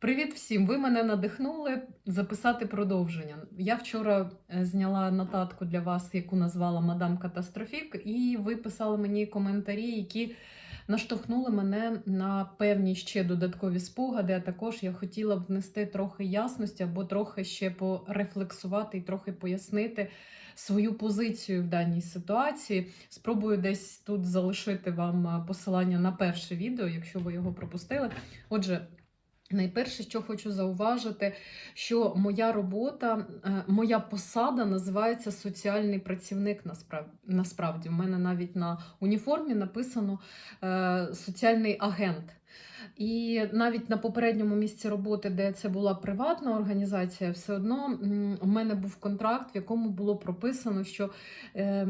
Привіт всім! Ви мене надихнули записати продовження. Я вчора е, зняла нотатку для вас, яку назвала Мадам Катастрофік, і ви писали мені коментарі, які наштовхнули мене на певні ще додаткові спогади. А також я хотіла б внести трохи ясності або трохи ще порефлексувати і трохи пояснити свою позицію в даній ситуації. Спробую десь тут залишити вам е, посилання на перше відео, якщо ви його пропустили. Отже. Найперше, що хочу зауважити, що моя робота, е, моя посада називається соціальний працівник. Насправді. У мене навіть на уніформі написано е, соціальний агент. І навіть на попередньому місці роботи, де це була приватна організація, все одно у мене був контракт, в якому було прописано, що е,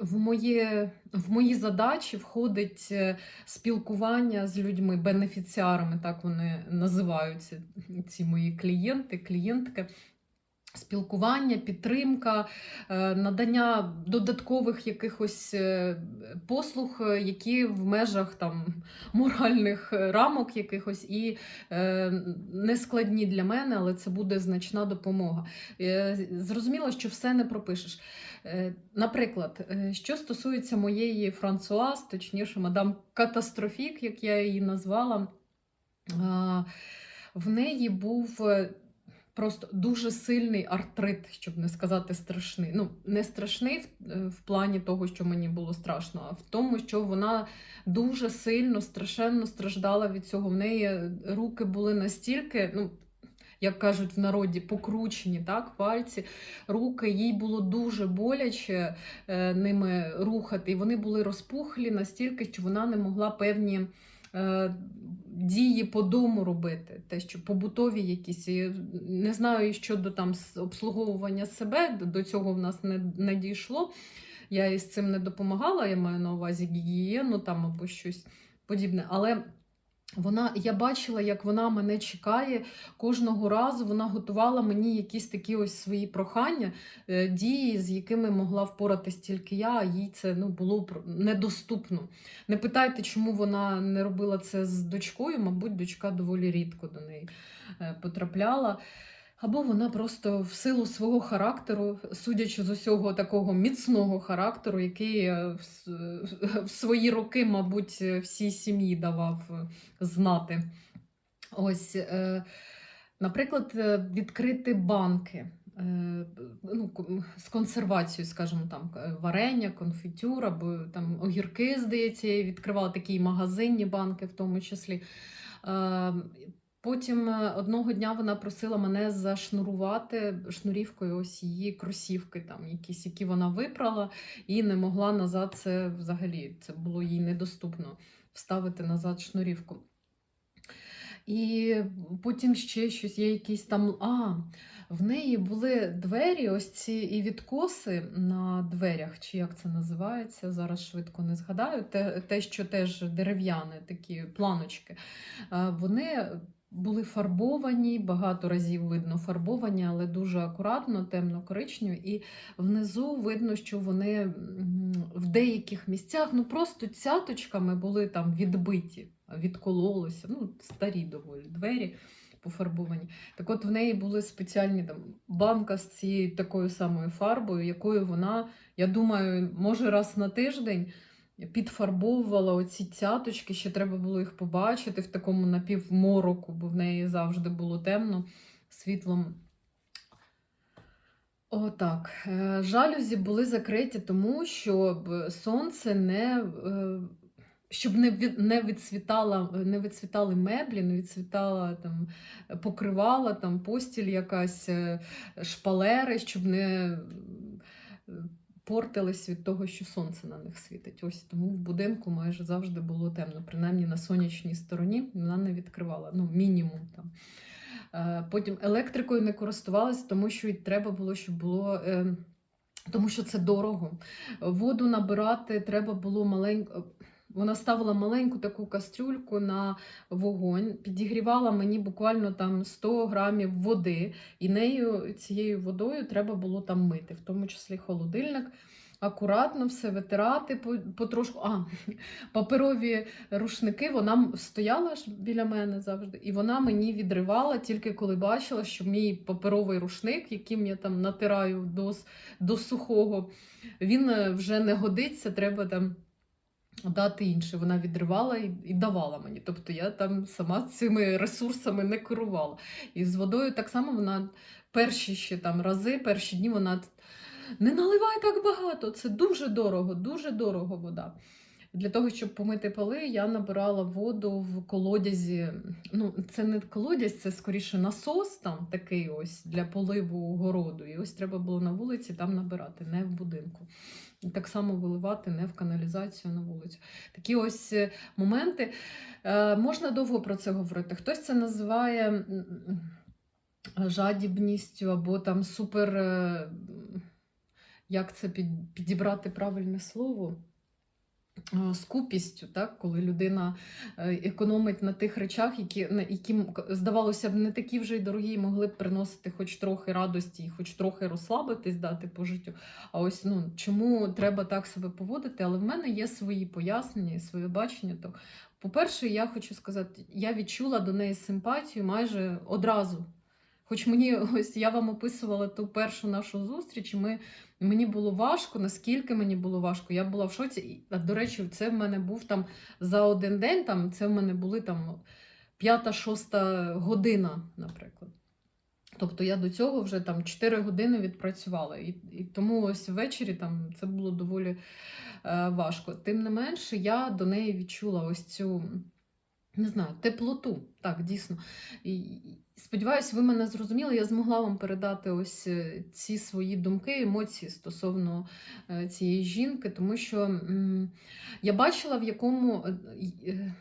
в, моє, в мої задачі входить е, спілкування з людьми, бенефіціарами, так вони називаються, ці мої клієнти, клієнтки. Спілкування, підтримка, е, надання додаткових якихось е, послуг, е, які в межах там моральних рамок якихось і е, нескладні для мене, але це буде значна допомога. Зрозуміло, що все не пропишеш. Наприклад, що стосується моєї Франсуаз, точніше, мадам Катастрофік, як я її назвала, в неї був. Просто дуже сильний артрит, щоб не сказати страшний. Ну, не страшний в, е, в плані того, що мені було страшно, а в тому, що вона дуже сильно, страшенно страждала від цього. В неї руки були настільки, ну, як кажуть в народі, покручені, так, пальці, руки, їй було дуже боляче е, ними рухати. І вони були розпухлі настільки, що вона не могла певні. Е, Дії по дому робити, те, що побутові якісь. Не знаю щодо там обслуговування себе, до цього в нас не, не дійшло. Я із цим не допомагала, я маю на увазі гігієну там або щось подібне. Але вона, я бачила, як вона мене чекає кожного разу. Вона готувала мені якісь такі ось свої прохання, е, дії, з якими могла впоратись тільки я, а їй це ну, було недоступно. Не питайте, чому вона не робила це з дочкою, мабуть, дочка доволі рідко до неї е, потрапляла. Або вона просто в силу свого характеру, судячи з усього такого міцного характеру, який е, в, свої роки, мабуть, е, всій сім'ї давав е, знати. Ось, наприклад, відкрити банки. Ну, з консервацією, скажімо, там варення, конфітюр, або там огірки, здається, я відкривала такі магазинні банки, в тому числі. Потім е, одного дня вона просила мене зашнурувати шнурівкою ось її кросівки, там якісь, які вона випрала, і не могла назад це взагалі. Це було їй недоступно вставити назад шнурівку. І потім ще щось, є якісь там. А, в неї були двері, ось ці і відкоси на дверях, чи як це називається, зараз швидко не згадаю. Те, те що теж дерев'яне, такі планочки. Е, Вони були фарбовані, багато разів видно фарбовані, але дуже акуратно, темно-коричневі. І внизу видно, що вони в деяких місцях ну просто цяточками були там відбиті, відкололися. Ну, старі доволі двері пофарбовані. Так от в неї були спеціальні там банка з цією такою самою фарбою, якою вона, я думаю, може раз на тиждень підфарбовувала оці цяточки, ще треба було їх побачити в такому напівмороку, бо в неї завжди було темно світлом. Отак. Е, Жалюзі були закриті, тому щоб сонце не. е, Щоб не, від, не, відцвітали меблі, не відцвітала там, покривала, там, постіль якась, е, шпалери, щоб не портились від того, що сонце на них світить. Ось тому в будинку майже завжди було темно, принаймні на сонячній стороні вона не відкривала, ну, мінімум там. Е, Потім електрикою не користувалася, тому що й треба було, щоб було. е, Тому що це дорого. Воду набирати треба було маленько. Вона ставила маленьку таку кастрюльку на вогонь, підігрівала мені буквально там 100 грамів води, і нею цією водою треба було там мити, в тому числі холодильник. акуратно все витирати потрошку. А, паперові рушники, вона стояла ж біля мене завжди, і вона мені відривала тільки коли бачила, що мій паперовий рушник, яким я там натираю до, до сухого, він е, вже не годиться, треба там. Дати інше, вона відривала і, і давала мені. Тобто я там сама цими ресурсами не керувала. І з водою так само вона перші ще там рази, перші дні вона не наливай так багато. Це дуже дорого, дуже дорого вода. Для того, щоб помити поли, я набирала воду в колодязі. Ну, це не колодязь, це скоріше насос там такий ось для поливу городу. І ось треба було на вулиці там набирати, не в будинку. Так само виливати не в каналізацію на вулицю. Такі ось е, моменти. Е, можна довго про це говорити. Хтось це називає жадібністю або там супер. е, Як це підібрати правильне слово? Е, Скупістю, так? коли людина е, економить на тих речах, які, на- які здавалося б, не такі вже й дорогі, і могли б приносити хоч трохи радості і хоч трохи розслабитись дати по життю. А ось ну, чому треба так себе поводити? Але в мене є свої пояснення і своє бачення. То, по-перше, я хочу сказати, я відчула до неї симпатію майже одразу. Хоч мені ось я вам описувала ту першу нашу зустріч, і ми, мені було важко, наскільки мені було важко. Я була в шоці. А, до речі, це в мене був там за один день, там, це в мене були там п'ята-шоста година, наприклад. Тобто я до цього вже там 4 години відпрацювала. І, і тому ось ввечері там це було доволі е, важко. Тим не менше, я до неї відчула ось цю. Не знаю, теплоту, так, дійсно. І сподіваюся, ви мене зрозуміли. Я змогла вам передати ось е, ці свої думки, емоції стосовно е, цієї жінки, тому що я бачила, в якому е,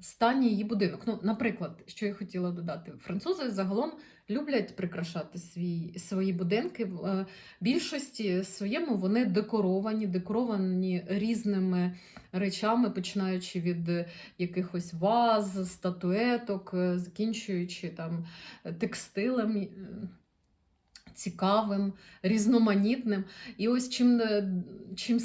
стані її будинок. Ну, наприклад, що я хотіла додати, французи загалом люблять прикрашати свій, свої будинки. В е, більшості своєму вони декоровані, декоровані різними речами, починаючи від якихось ваз, статуеток, е, закінчуючи там текстилем. е, Цікавим, різноманітним. І ось чим, чим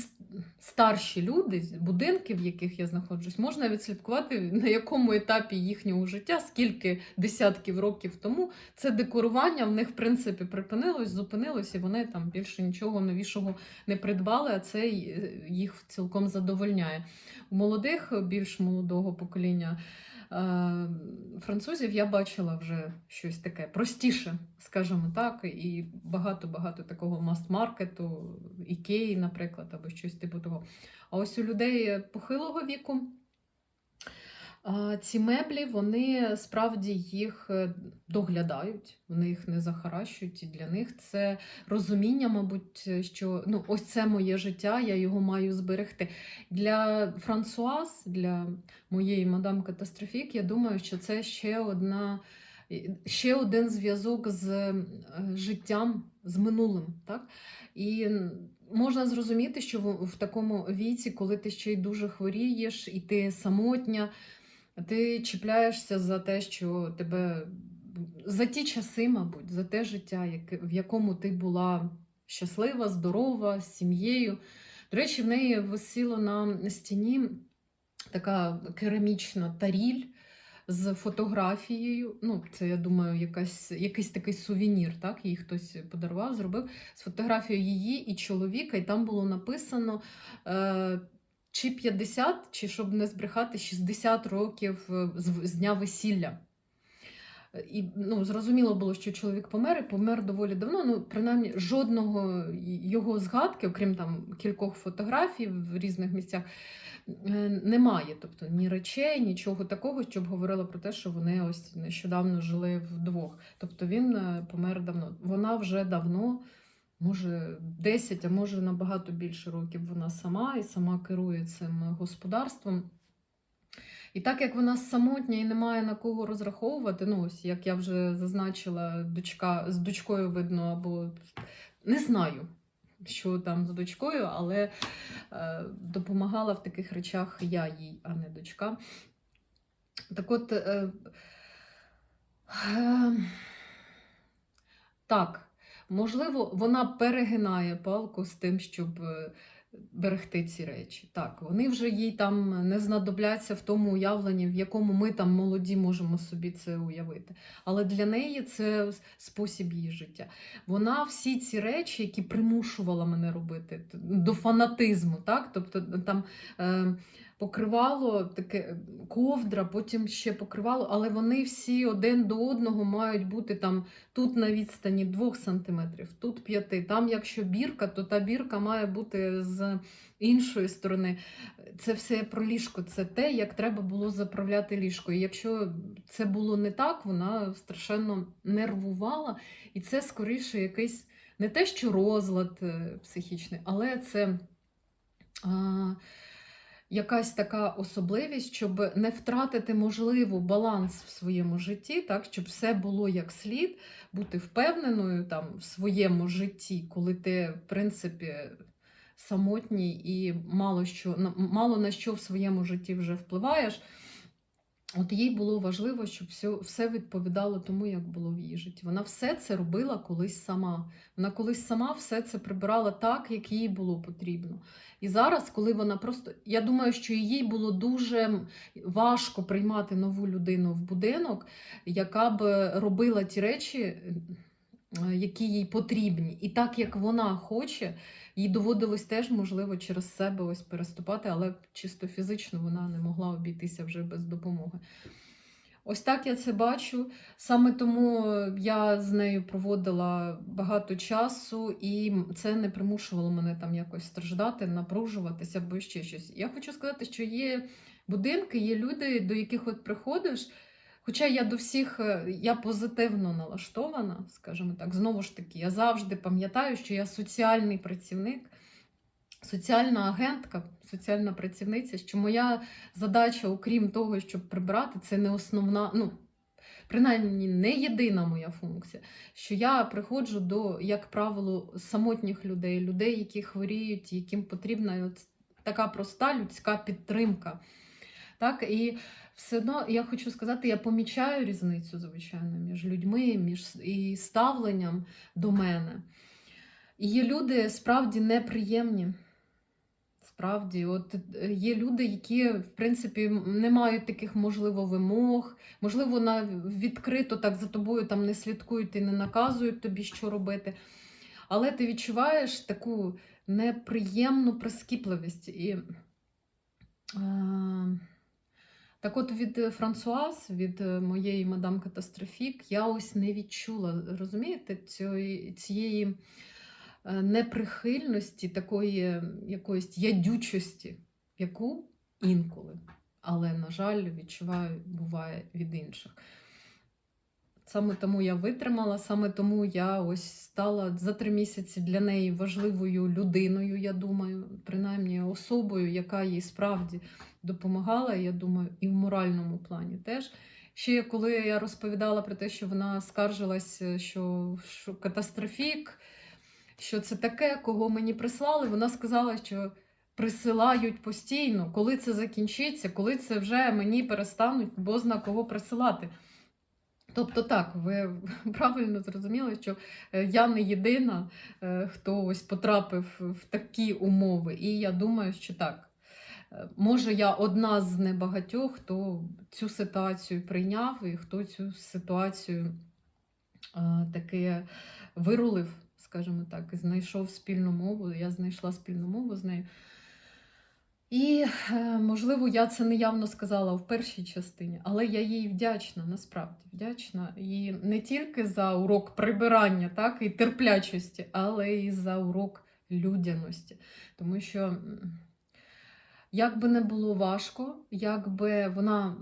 старші люди, будинки, в яких я знаходжусь, можна відслідкувати, на якому етапі їхнього життя, скільки десятків років тому це декорування в них, в принципі, припинилось, зупинилось, і вони там більше нічого новішого не придбали, а це е, їх цілком задовольняє. У молодих, більш молодого покоління французів я бачила вже щось таке простіше, скажімо так, і багато-багато такого мас-маркету, ікеї, наприклад, або щось типу того. А ось у людей похилого віку. Ці меблі, вони справді їх е, доглядають, вони їх не захаращують, і для них це розуміння, мабуть, що ну, ось це моє життя, я його маю зберегти. Для Франсуаз, для моєї мадам Катастрофік, я думаю, що це ще одна. Ще один зв'язок з е, життям, з минулим. Так? І можна зрозуміти, що в такому віці, коли ти ще й дуже хворієш, і ти самотня, ти чіпляєшся за те, що тебе за ті часи, мабуть, за те життя, в якому ти була щаслива, здорова, з сім'єю. До речі, в неї висіло на стіні така керамічна таріль з фотографією. Ну, це, я думаю, якась, якийсь такий сувенір, так? Їй хтось подарував, зробив з фотографією її і чоловіка, і там було написано. Е, чи 50, чи щоб не збрехати, 60 років е, з, дня весілля. І ну, зрозуміло було, що чоловік помер і помер доволі давно. Ну, принаймні, жодного його згадки, окрім там кількох фотографій в різних місцях, е, немає. Тобто ні речей, нічого такого, щоб говорило про те, що вони ось нещодавно жили вдвох. Тобто він е, помер давно. Вона вже давно, може, 10, а може набагато більше років вона сама і сама керує цим господарством. І так як вона самотня і не має на кого розраховувати, ну ось як я вже зазначила, дочка з дочкою видно, або не знаю, що там з дочкою, але е, допомагала в таких речах я їй, а не дочка. Так от, е, е, так, можливо, вона перегинає палку з тим, щоб. е, берегти ці речі. Так, вони вже їй там не знадобляться в тому уявленні, в якому ми там молоді можемо собі це уявити. Але для неї це спосіб її життя. Вона всі ці речі, які примушувала мене робити до фанатизму, так? Тобто там. Е, Покривало таке ковдра, потім ще покривало, але вони всі один до одного мають бути там тут на відстані 2 см, тут 5 Там, якщо бірка, то та бірка має бути з іншої сторони. Це все про ліжко, це те, як треба було заправляти ліжко. І якщо це було не так, вона страшенно нервувала. І це скоріше якийсь не те, що розлад е, психічний, але це. А, Якась така особливість, щоб не втратити можливо баланс в своєму житті, так щоб все було як слід, бути впевненою там в своєму житті, коли ти, в принципі, самотній і мало що мало на що в своєму житті вже впливаєш. От їй було важливо, щоб все, відповідало тому, як було в її житті. Вона все це робила колись сама. Вона колись сама все це прибирала так, як їй було потрібно. І зараз, коли вона просто. Я думаю, що їй було дуже важко приймати нову людину в будинок, яка б робила ті речі, е, які їй потрібні. І так як вона хоче, їй доводилось теж, можливо, через себе ось переступати, але чисто фізично вона не могла обійтися вже без допомоги. Ось так я це бачу. Саме тому я з нею проводила багато часу, і це не примушувало мене там якось страждати, напружуватися або ще щось. Я хочу сказати, що є будинки, є люди, до яких от приходиш. Хоча я до всіх е, я позитивно налаштована, скажімо так, знову ж таки, я завжди пам'ятаю, що я соціальний працівник, соціальна агентка, соціальна працівниця, що моя задача, окрім того, щоб прибирати, це не основна, ну, принаймні не єдина моя функція. Що я приходжу до, як правило, самотніх людей, людей, які хворіють, яким потрібна от така проста людська підтримка. Так, і все одно я хочу сказати, я помічаю різницю, звичайно, між людьми, між і ставленням до мене. Є люди справді неприємні. Справді, от е, є люди, які, в принципі, не мають таких, можливо, вимог, можливо, на відкрито так за тобою там не слідкують і не наказують тобі, що робити. Але ти відчуваєш таку неприємну прискіпливість. І, е, так от від е, Франсуаз, від е, моєї мадам Катастрофік, я ось не відчула, розумієте, цієї, е, неприхильності, такої якоїсь ядючості, яку інколи, але, на жаль, відчуваю, буває від інших. Саме тому я витримала, саме тому я ось стала за три місяці для неї важливою людиною, я думаю, принаймні особою, яка їй справді допомагала, я думаю, і в моральному плані теж. Ще коли я розповідала про те, що вона скаржилась, що, що катастрофік, що це таке, кого мені прислали, вона сказала, що присилають постійно, коли це закінчиться, коли це вже мені перестануть бозна кого присилати. Тобто так, ви правильно зрозуміли, що е, я не єдина, е, хто ось потрапив в такі умови. І я думаю, що так. Може, я одна з небагатьох, хто цю ситуацію прийняв і хто цю ситуацію е, таки вирулив, скажімо так, і знайшов спільну мову. Я знайшла спільну мову з нею. І, е, можливо, я це неявно сказала в першій частині, але я їй вдячна, насправді вдячна. І не тільки за урок прибирання, так, і терплячості, але і за урок людяності. Тому що, як би не було важко, як би вона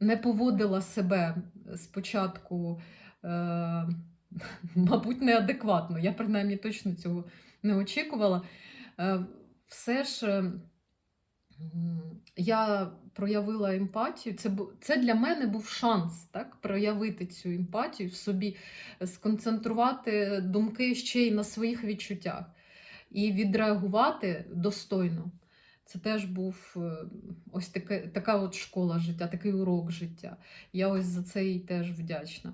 не поводила себе спочатку, е, мабуть, неадекватно, я принаймні точно цього не очікувала. Е, все ж. е, Я проявила емпатію. Це, це для мене був шанс так, проявити цю емпатію в собі, сконцентрувати думки ще й на своїх відчуттях і відреагувати достойно. Це теж був е, ось таке, така от школа життя, такий урок життя. Я ось за це їй теж вдячна.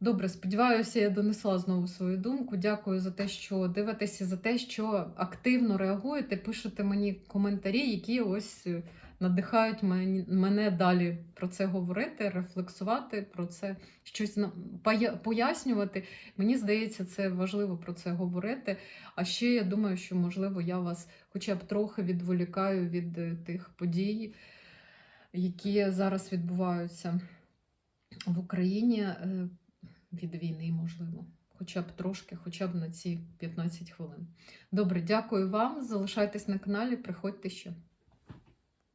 Добре, сподіваюся, я донесла знову свою думку. Дякую за те, що дивитеся, за те, що активно реагуєте, пишете мені коментарі, які ось е, надихають мене далі про це говорити, рефлексувати, про це щось пояснювати. Мені здається, це важливо про це говорити. А ще я думаю, що можливо я вас хоча б трохи відволікаю від е, тих подій, які зараз відбуваються в Україні е, від війни, можливо. Хоча б трошки, хоча б на ці 15 хвилин. Добре, дякую вам. Залишайтесь на каналі, приходьте ще.